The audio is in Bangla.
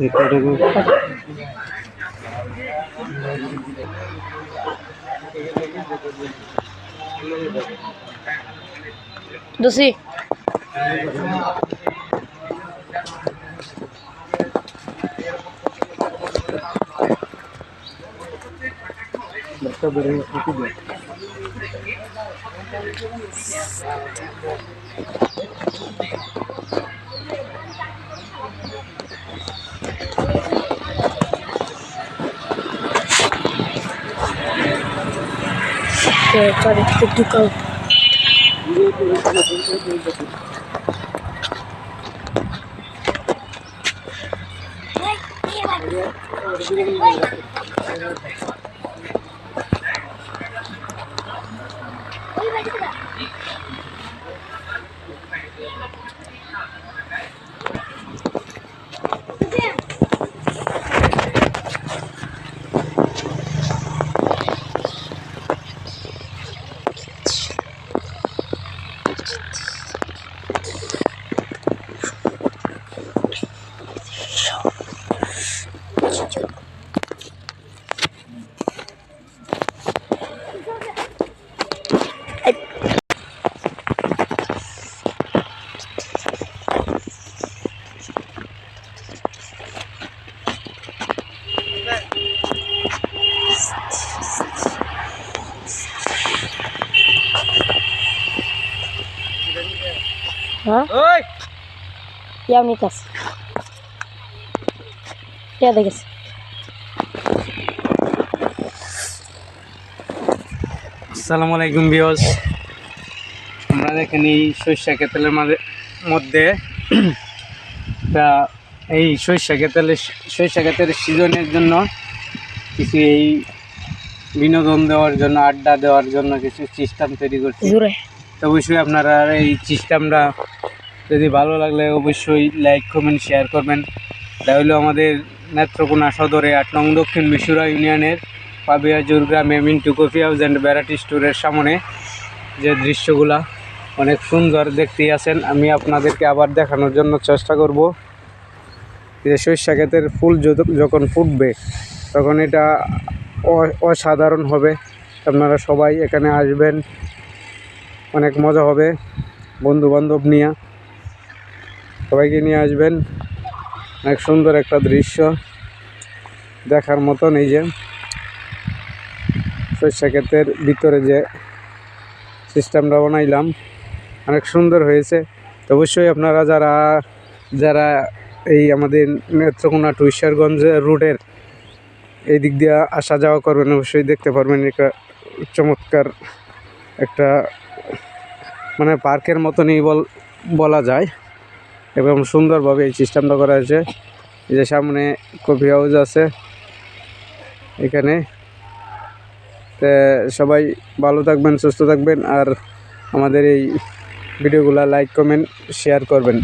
देखो देखो दूसरी Terima! Oke, cari titik kau. হ্যাঁ? ইয়াও ইয়া দেখেছি আসসালামু আলাইকুম বিয়স আমরা দেখেন এই সরিষা কেতেলের মাঝে মধ্যে তা এই সরিষা কেতেলের সরিষা কেতেলের সিজনের জন্য কিছু এই বিনোদন দেওয়ার জন্য আড্ডা দেওয়ার জন্য কিছু সিস্টেম তৈরি করছি। তো অবশ্যই আপনারা এই সিস্টেমটা যদি ভালো লাগলে অবশ্যই লাইক কমেন্ট শেয়ার করবেন। তাহলে আমাদের নেত্রকোনা সদরে আট নং দক্ষিণ মিশুরা ইউনিয়নের পাবিয়াজুর গ্রামে Mintu coffee house and variety স্টোরের সামনে যে দৃশ্যগুলা অনেক সুন্দর দেখতেই আছেন। আমি আপনাদেরকে আবার দেখানোর জন্য চেষ্টা করব। যে সরিষা ক্ষেতের ফুল যখন ফুটবে, তখন এটা অসাধারণ হবে। আপনারা সবাই এখানে আসবেন। অনেক মজা হবে বন্ধু বান্ধব নিয়ে। সবাইকে নিয়ে আসবেন। অনেক সুন্দর একটা দৃশ্য দেখার মতন এই যে সরিষা ক্ষেতের ভিতরে যে সিস্টেমটা বানাইলাম, অনেক সুন্দর হয়েছে। অবশ্যই আপনারা যারা যারা এই আমাদের নেত্রকোনা টু ঈশ্বরগঞ্জ রুটের এই দিক দিয়ে আসা যাওয়া করবেন, অবশ্যই দেখতে পারবেন। একটা চমৎকার একটা মানে পার্কের মতনই বল, বলা যায়। এবং সুন্দরভাবে এই সিস্টেমটা করা হয়েছে। এই যে সামনে কফি হাউস আছে এখানে। সবাই ভালো থাকবেন, সুস্থ থাকবেন। আর আমাদের এই ভিডিওগুলো লাইক কমেন্ট শেয়ার করবেন।